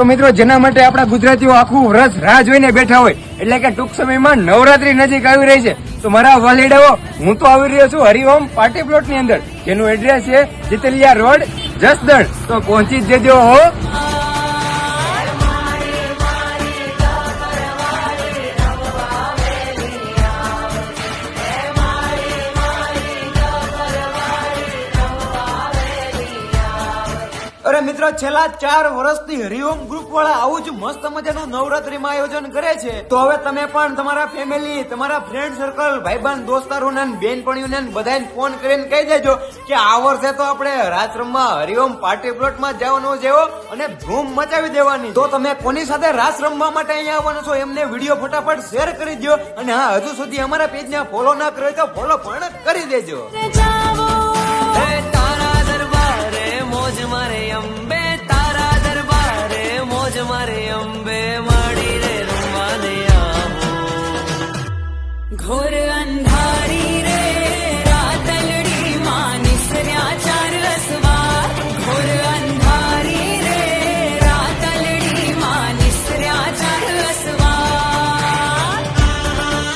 તો મિત્રો, જેના માટે આપણા ગુજરાતીઓ આખું રસ રાહ જોઈને બેઠા હોય, એટલે કે ટૂંક સમયમાં નવરાત્રી નજીક આવી રહી છે, તો મારા વાલીડાઓ, હું તો આવી રહ્યો છું હરિઓમ પાર્ટી પ્લોટની અંદર, જેનું એડ્રેસ છે જીતલિયા રોડ, જસદણ. તો પહોંચી જ જજો હો. અરે મિત્રો, છેલ્લા ચાર વર્ષથી હરિઓમ ગ્રુપ વાળા આવું જ મસ્ત મજાનું નવરાત્રીમાં આયોજન કરે છે. તો હવે તમે પણ તમારા ફેમિલી તમારા ફ્રેન્ડ સર્કલ ભાઈબંધ દોસ્તારોને બેનપણીઓને બધાને ફોન કરીને કહી દેજો કે આ વર્ષે તો આપણે રાત રમવા હરિઓમ પાર્ટી પ્લોટમાં જવાનું છે હો, અને ધૂમ મચાવી દેવાની. તો તમે કોની સાથે રાસ રમવા માટે અહીંયા આવવાનો છો એમને વીડિયો ફટાફટ શેર કરી દો અને હા, હજુ સુધી અમારા પેજને ફોલો ના કર્યો તો ફોલો પણ કરી દેજો. મારે અંબે માડી રે રૂમાને ઘોર અંધારી